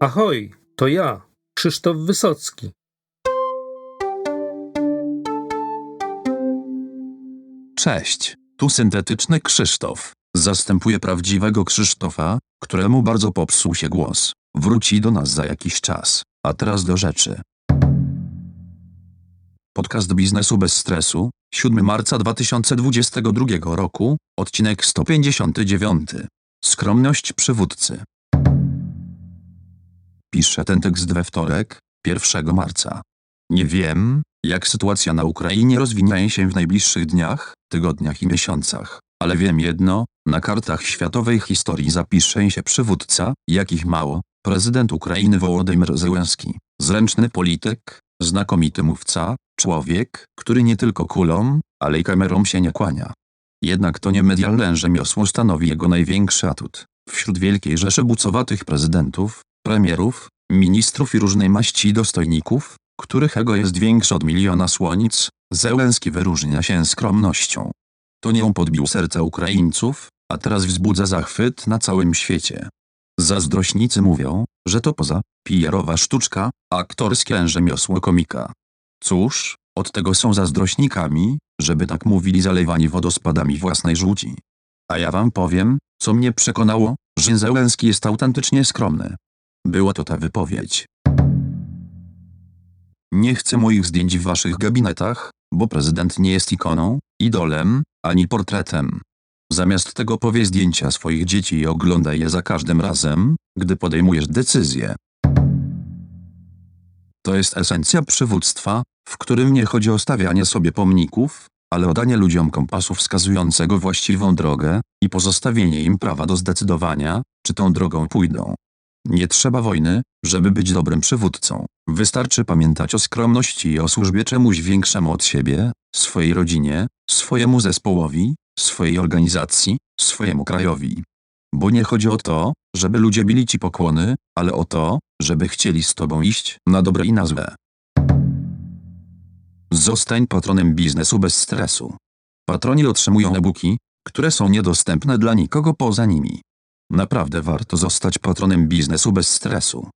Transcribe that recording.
Ahoj, to ja, Krzysztof Wysocki. Cześć, tu syntetyczny Krzysztof. Zastępuję prawdziwego Krzysztofa, któremu bardzo popsuł się głos. Wróci do nas za jakiś czas. A teraz do rzeczy. Podcast biznesu bez stresu, 7 marca 2022 roku, odcinek 159. Skromność przywódcy. Piszę ten tekst we wtorek, 1 marca. Nie wiem, jak sytuacja na Ukrainie rozwinie się w najbliższych dniach, tygodniach i miesiącach, ale wiem jedno, na kartach światowej historii zapisze się przywódca, jakich mało, prezydent Ukrainy Wołodymyr Zełenski, zręczny polityk, znakomity mówca, człowiek, który nie tylko kulą, ale i kamerą się nie kłania. Jednak to nie medialne rzemiosło stanowi jego największy atut. Wśród wielkiej rzeszy bucowatych prezydentów, premierów, ministrów i różnej maści dostojników, których ego jest większe od miliona słonic, Zełenski wyróżnia się skromnością. To on podbił serca Ukraińców, a teraz wzbudza zachwyt na całym świecie. Zazdrośnicy mówią, że to poza PR-owa sztuczka, aktorskie rzemiosło komika. Cóż, od tego są zazdrośnikami, żeby tak mówili zalewani wodospadami własnej żółci. A ja wam powiem, co mnie przekonało, że Zełenski jest autentycznie skromny. Była to ta wypowiedź. Nie chcę moich zdjęć w waszych gabinetach, bo prezydent nie jest ikoną, idolem, ani portretem. Zamiast tego powie zdjęcia swoich dzieci i oglądaj je za każdym razem, gdy podejmujesz decyzję. To jest esencja przywództwa, w którym nie chodzi o stawianie sobie pomników, ale o danie ludziom kompasu wskazującego właściwą drogę i pozostawienie im prawa do zdecydowania, czy tą drogą pójdą. Nie trzeba wojny, żeby być dobrym przywódcą. Wystarczy pamiętać o skromności i o służbie czemuś większemu od siebie, swojej rodzinie, swojemu zespołowi, swojej organizacji, swojemu krajowi. Bo nie chodzi o to, żeby ludzie bili ci pokłony, ale o to, żeby chcieli z tobą iść na dobre i na złe. Zostań patronem biznesu bez stresu. Patroni otrzymują e-booki, które są niedostępne dla nikogo poza nimi. Naprawdę warto zostać patronem biznesu bez stresu.